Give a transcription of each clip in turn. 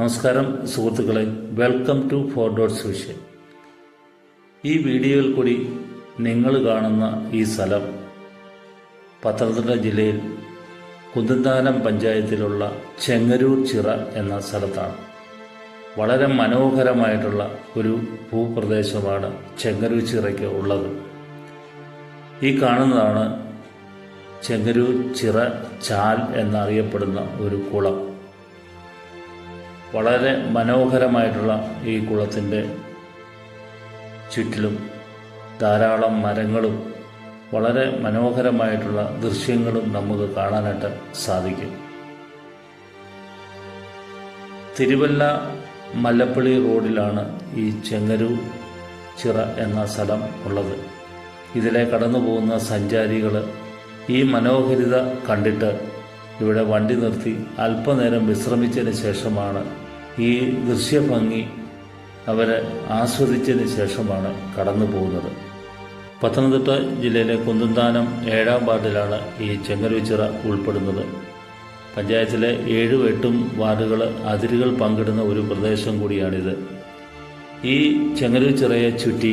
നമസ്കാരം സുഹൃത്തുക്കളെ. Welcome to four dots vision ഈ വീഡിയോയിൽ കൂടി നിങ്ങൾ കാണുന്ന ഈ സ്ഥലം പത്തനംതിട്ട ജില്ലയിൽ കുന്തന്താനം പഞ്ചായത്തിലുള്ള ചെങ്ങരൂർ ചിറ എന്ന സ്ഥലത്താണ്. വളരെ മനോഹരമായിട്ടുള്ള ഒരു ഭൂപ്രദേശമാണ് ചെങ്ങരൂർ ചിറയ്ക്ക് ഉള്ളത്. ഈ കാണുന്നതാണ് ചെങ്ങരൂർ ചിറ ചാൽ എന്നറിയപ്പെടുന്ന ഒരു കുളം. വളരെ മനോഹരമായിട്ടുള്ള ഈ കുളത്തിന്റെ ചുറ്റിലും ധാരാളം മരങ്ങളും വളരെ മനോഹരമായിട്ടുള്ള ദൃശ്യങ്ങളും നമുക്ക് കാണാനായിട്ട് സാധിക്കും. തിരുവല്ല മല്ലപ്പള്ളി റോഡിലാണ് ഈ ചെങ്ങരൂർ ചിറ എന്ന സ്ഥലം ഉള്ളത്. ഇതിലെ കടന്നു പോകുന്ന സഞ്ചാരികൾ ഈ മനോഹരിത കണ്ടിട്ട് ഇവിടെ വണ്ടി നിർത്തി അല്പനേരം വിശ്രമിച്ചതിന് ശേഷമാണ് ഈ ദൃശ്യഭംഗി അവരെ ആസ്വദിച്ചതിന് ശേഷമാണ് കടന്നു പോകുന്നത്. പത്തനംതിട്ട ജില്ലയിലെ കുന്തന്താനം ഏഴാം വാർഡിലാണ് ഈ ചെങ്ങരുച്ചിറ ഉൾപ്പെടുന്നത്. പഞ്ചായത്തിലെ ഏഴും എട്ടും വാർഡുകൾ അതിരുകൾ പങ്കിടുന്ന ഒരു പ്രദേശം കൂടിയാണിത്. ഈ ചെങ്ങരുച്ചിറയെ ചുറ്റി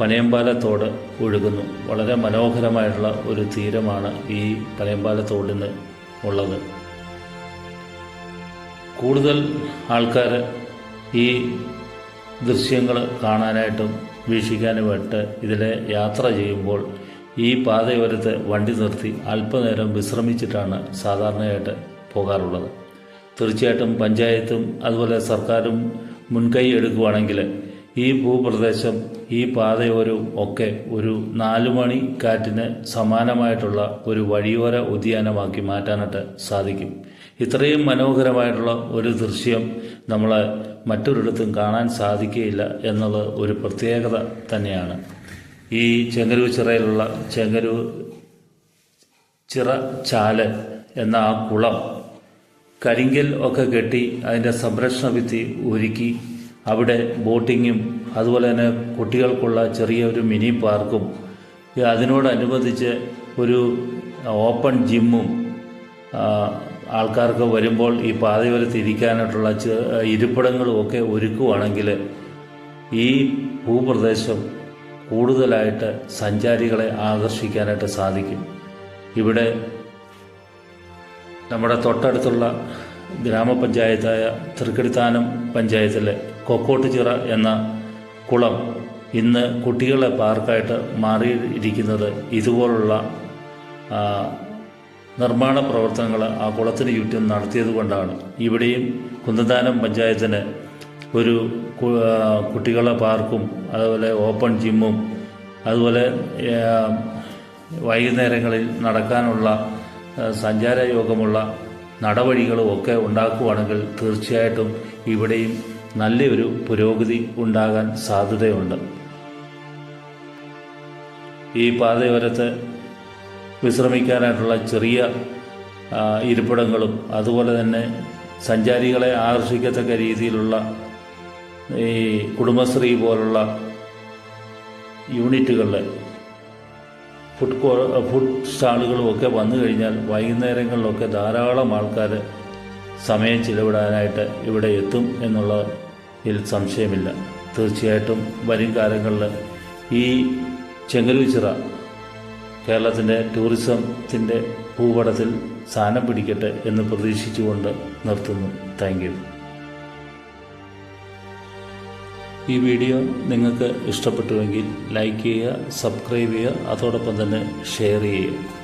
പനയമ്പാലത്തോട് ഒഴുകുന്നു. വളരെ മനോഹരമായിട്ടുള്ള ഒരു തീരമാണ് ഈ പനയമ്പാലത്തോടിന് ഉള്ളത്. കൂടുതൽ ആൾക്കാർ ഈ ദൃശ്യങ്ങൾ കാണാനായിട്ടും വീക്ഷിക്കാനുമായിട്ട് ഇതിലെ യാത്ര ചെയ്യുമ്പോൾ ഈ പാതയോരത്ത് വണ്ടി നിർത്തി അല്പനേരം വിശ്രമിച്ചിട്ടാണ് സാധാരണയായിട്ട് പോകാറുള്ളത്. തീർച്ചയായിട്ടും പഞ്ചായത്തും അതുപോലെ സർക്കാരും മുൻകൈ എടുക്കുകയാണെങ്കിൽ ഈ ഭൂപ്രദേശം ഈ പാതയോരവും ഒക്കെ ഒരു നാലുമണി കാറ്റിന് സമാനമായിട്ടുള്ള ഒരു വഴിയോര ഉദ്യാനമാക്കി മാറ്റാനായിട്ട് സാധിക്കും. ഇത്രയും മനോഹരമായിട്ടുള്ള ഒരു ദൃശ്യം നമ്മളെ മറ്റൊരിടത്തും കാണാൻ സാധിക്കുകയില്ല എന്നത് ഒരു പ്രത്യേകത തന്നെയാണ്. ഈ ചെങ്ങരൂർ ചിറയിലുള്ള ചെങ്ങരൂർ ചിറ ചാൽ എന്ന ആ കുളം കരിങ്കൽ ഒക്കെ കെട്ടി അതിന്റെ സംരക്ഷണ ഭിത്തി ഒരുക്കി അവിടെ ബോട്ടിങ്ങും അതുപോലെ തന്നെ കുട്ടികൾക്കുള്ള ചെറിയ ഒരു മിനി പാർക്കും അതിനോടനുബന്ധിച്ച് ഒരു ഓപ്പൺ ജിമ്മും ആൾക്കാർക്ക് വരുമ്പോൾ ഈ പാതയോരത്ത് ഇരിക്കാനായിട്ടുള്ള ഇരിപ്പിടങ്ങളും ഒക്കെ ഒരുക്കുവാണെങ്കിൽ ഈ ഭൂപ്രദേശം കൂടുതലായിട്ട് സഞ്ചാരികളെ ആകർഷിക്കാനായിട്ട് സാധിക്കും. ഇവിടെ നമ്മുടെ തൊട്ടടുത്തുള്ള ഗ്രാമപഞ്ചായത്തായ തൃക്കടിത്താനം പഞ്ചായത്തിലെ കൊക്കോട്ടുചിറ എന്ന കുളം ഇന്ന് കുട്ടികളെ പാർക്കായിട്ട് മാറിയിരിക്കുന്നത് ഇതുപോലുള്ള നിർമ്മാണ പ്രവർത്തനങ്ങൾ ആ കുളത്തിന് ചുറ്റും നടത്തിയത് കൊണ്ടാണ്. ഇവിടെയും കുന്തന്താനം പഞ്ചായത്തിന് ഒരു കുട്ടികളെ പാർക്കും അതുപോലെ ഓപ്പൺ ജിമ്മും അതുപോലെ വൈകുന്നേരങ്ങളിൽ നടക്കാനുള്ള സഞ്ചാരയോഗമുള്ള നടവഴികളും ഒക്കെ ഉണ്ടാക്കുകയാണെങ്കിൽ തീർച്ചയായിട്ടും ഇവിടെയും നല്ലൊരു പുരോഗതി ഉണ്ടാകാൻ സാധ്യതയുണ്ട്. ഈ പാതയോരത്ത് വിശ്രമിക്കാനായിട്ടുള്ള ചെറിയ ഇരിപ്പിടങ്ങളും അതുപോലെ തന്നെ സഞ്ചാരികളെ ആകർഷിക്കത്തക്ക രീതിയിലുള്ള ഈ കുടുംബശ്രീ പോലുള്ള യൂണിറ്റുകളിൽ ഫുഡ് കോ ഫുഡ് സ്റ്റാളുകളും ഒക്കെ വന്നു കഴിഞ്ഞാൽ വൈകുന്നേരങ്ങളിലൊക്കെ ധാരാളം ആൾക്കാർ സമയം ചിലവിടാനായിട്ട് ഇവിടെ എത്തും എന്നുള്ളതിൽ സംശയമില്ല. തീർച്ചയായിട്ടും വരും കാലങ്ങളിൽ ഈ ചെങ്ങലൂച്ചിറ കേരളത്തിന്റെ ടൂറിസത്തിന്റെ ഭൂപടത്തിൽ സ്ഥാനം പിടിക്കട്ടെ എന്ന് പ്രതീക്ഷിച്ചുകൊണ്ട് നിർത്തുന്നു. താങ്ക് ഈ വീഡിയോ നിങ്ങൾക്ക് ഇഷ്ടപ്പെട്ടുവെങ്കിൽ ലൈക്ക് ചെയ്യുക സബ്സ്ക്രൈബ് ചെയ്യുക അതോടൊപ്പം തന്നെ ഷെയർ ചെയ്യുക.